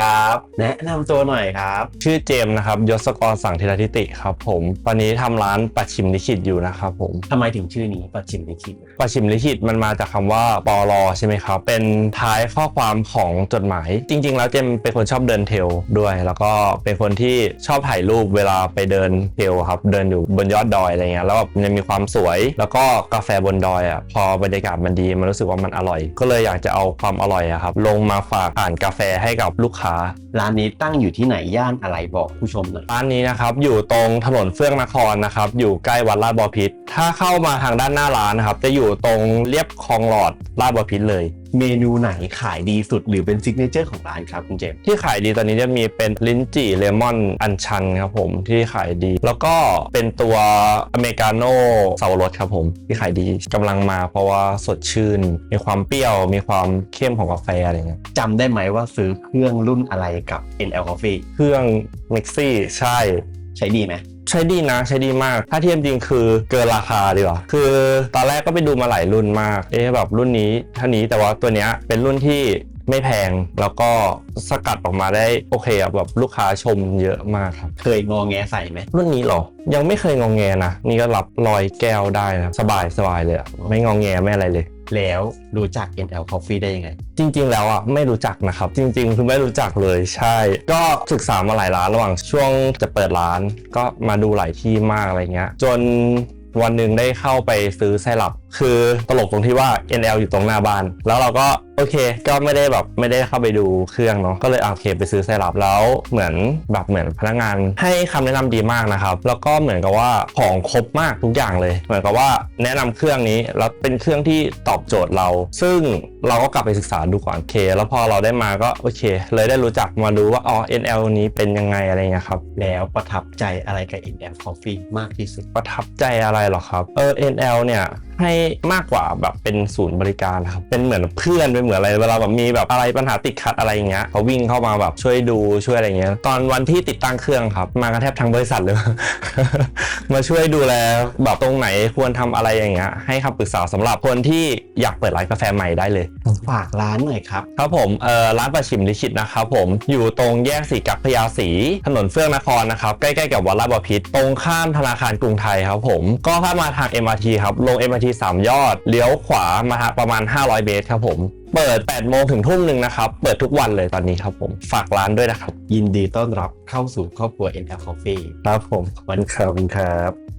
ครับ แนะนำตัวหน่อยครับ ชื่อเจมส์นะครับยศกรสังธิรทิติครับผมตอนนี้ทำร้านปัจฉิมลิขิตอยู่นะครับผมทำไมถึงชื่อนี้ปัจฉิมลิขิตปัจฉิมลิขิตมันมาจากคำว่าปอลอใช่ไหมครับ เป็นท้ายข้อความของจดหมาย จริง ๆ แล้วเจมส์เป็นคนชอบเดินเทรลด้วย แล้วก็เป็นคนที่ชอบถ่ายรูปเวลาไปเดินเทรลครับ เดินอยู่บนยอดดอยอะไรเงี้ยแล้วแบบมันมีความสวย แล้วก็กาแฟบนดอยอะพอบรรยากาศมันดีมันรู้สึกว่ามันอร่อย ก็เลยอยากจะเอาความอร่อยอะครับลงมาฝากอ่านกาแฟให้กับลูกค้า ร้านนี้ตั้งอยู่ที่ไหนย่านอะไรบอกผู้ชมหน่อย ร้านนี้นะครับอยู่ตรงถนนเฟื่องนครนะครับอยู่ใกล้วัดลาดบอพิษถ้าเข้ามาทางด้านหน้าร้านนะครับจะอยู่ตรงเรียบคลองหลอดลาดบอพิษเลย เมนูไหนขายดีสุดหรือเป็นซิกเนเจอร์ของร้านครับคุณเจมส์ที่ขายดีตอนนี้จะมีเป็นลิ้นจี่เลมอนอัญชันครับผมที่ขายดี แล้วก็เป็นตัวอเมริกาโน่เสาวรสครับผม ที่ขายดีกำลังมาเพราะว่าสดชื่น มีความเปรี้ยว มีความเข้มของกาแฟอะไรเงี้ยจำได้ไหมว่าซื้อเครื่องรุ่นอะไรกับ NL Coffee เครื่องมิกซี่ใช่ใช้ดีไหม ใช้ดีนะใช้ดีมาก ถ้าเทียบจริงคือเกินราคาดีกว่าคือตอนแรกก็ไปดูมาหลายรุ่นมาก เอ๊ะแบบรุ่นนี้เท่านี้แต่ว่าตัวเนี้ยเป็นรุ่นที่ ไม่แพงแล้วก็สกัดออกมาได้โอเคอะแบบลูกค้าชมเยอะมากครับเคยงอแงใส่ไหมรุ่นนี้เหรอ ยังไม่เคยงองแงนะนี่ก็รับรอยแก้วได้นะสบายสบายเลยอะไม่งองแงไม่อะไรเลยแล้วรู้จัก NL Coffee ได้ยังไง จริง ๆ แล้วอะไม่รู้จักนะครับ จริง ๆ คือไม่รู้จักเลยใช่ ก็ศึกษามาหลายร้านระหว่างช่วงจะเปิดร้าน ก็มาดูหลายที่มากอะไรเงี้ย จนวันหนึ่งได้เข้าไปซื้อไซรัป คือตลกตรงที่ว่า NL อยู่ตรงหน้าบ้าน แล้วเราก็โอเค ก็ไม่ได้แบบไม่ได้เข้าไปดูเครื่องเนาะ ก็เลยอะโอเคไปซื้อไซรัปแล้วเหมือนแบบเหมือนพนักงานให้คำแนะนำดีมากนะครับ แล้วก็เหมือนกับว่าของครบมากทุกอย่างเลย เหมือนกับว่าแนะนำเครื่องนี้แล้วเป็นเครื่องที่ตอบโจทย์เรา ซึ่งเราก็กลับไปศึกษาดูก่อนเค แล้วพอเราได้มาก็โอเค เลยได้รู้จักมาดูว่าอ๋อ NL นี้เป็นยังไงอะไรเงี้ยครับ แล้วประทับใจอะไรกับ NL Coffee มากที่สุด ประทับใจอะไรหรอครับ เออ NL เนี่ย ให้มากกว่าแบบเป็นศูนย์บริการนะครับเป็นเหมือนเพื่อนเป็นเหมือนอะไรเวลาแบบมีแบบอะไรปัญหาติดขัดอะไรอย่างเงี้ยเขาวิ่งเข้ามาแบบช่วยดูช่วยอะไรเงี้ยตอนวันที่ติดตั้งเครื่องครับ มากันแทบทั้งบริษัทเลย มาช่วยดูแลแบบตรงไหนควรทำอะไรอย่างเงี้ยให้คำปรึกษาสำหรับคนที่อยากเปิดร้านกาแฟใหม่ได้เลยฝากร้านหน่อยครับครับผมเอ่อร้านประชิมลิขิตนะครับผมอยู่ตรงแยกสีกักพญาสีถนนเฟื่องนครนะครับใกล้ๆกับวัดลาดบพิตรตรงข้ามธนาคารกรุงไทยครับผมก็ถ้ามาทาง MRT ครับลง MRT 3 ยอด เลี้ยวขวามาทางประมาณ 500 เมตรครับผม เปิด 8 โมงถึงทุ่มหนึ่งนะครับ เปิดทุกวันเลยตอนนี้ครับผม ฝากร้านด้วยนะครับ ยินดีต้อนรับเข้าสู่ครอบครัว NL Coffee ครับผมวันขอบคุณครับ